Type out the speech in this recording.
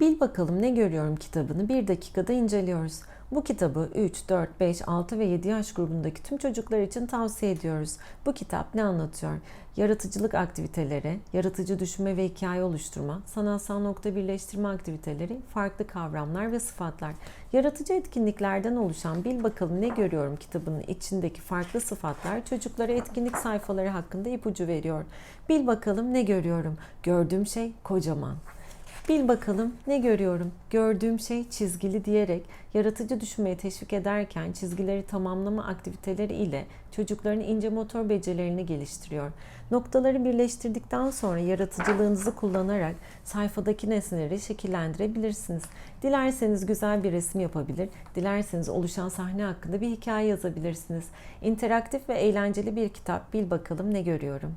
Bil bakalım ne görüyorum kitabını bir dakikada inceliyoruz. Bu kitabı 3, 4, 5, 6 ve 7 yaş grubundaki tüm çocuklar için tavsiye ediyoruz. Bu kitap ne anlatıyor? Yaratıcılık aktiviteleri, yaratıcı düşünme ve hikaye oluşturma, sanatsal nokta birleştirme aktiviteleri, farklı kavramlar ve sıfatlar. Yaratıcı etkinliklerden oluşan Bil Bakalım Ne Görüyorum kitabının içindeki farklı sıfatlar çocuklara etkinlik sayfaları hakkında ipucu veriyor. Bil bakalım ne görüyorum? Gördüğüm şey kocaman. Bil bakalım ne görüyorum? Gördüğüm şey çizgili diyerek yaratıcı düşünmeyi teşvik ederken çizgileri tamamlama aktiviteleri ile çocukların ince motor becerilerini geliştiriyor. Noktaları birleştirdikten sonra yaratıcılığınızı kullanarak sayfadaki nesneleri şekillendirebilirsiniz. Dilerseniz güzel bir resim yapabilir, dilerseniz oluşan sahne hakkında bir hikaye yazabilirsiniz. İnteraktif ve eğlenceli bir kitap Bil bakalım ne görüyorum?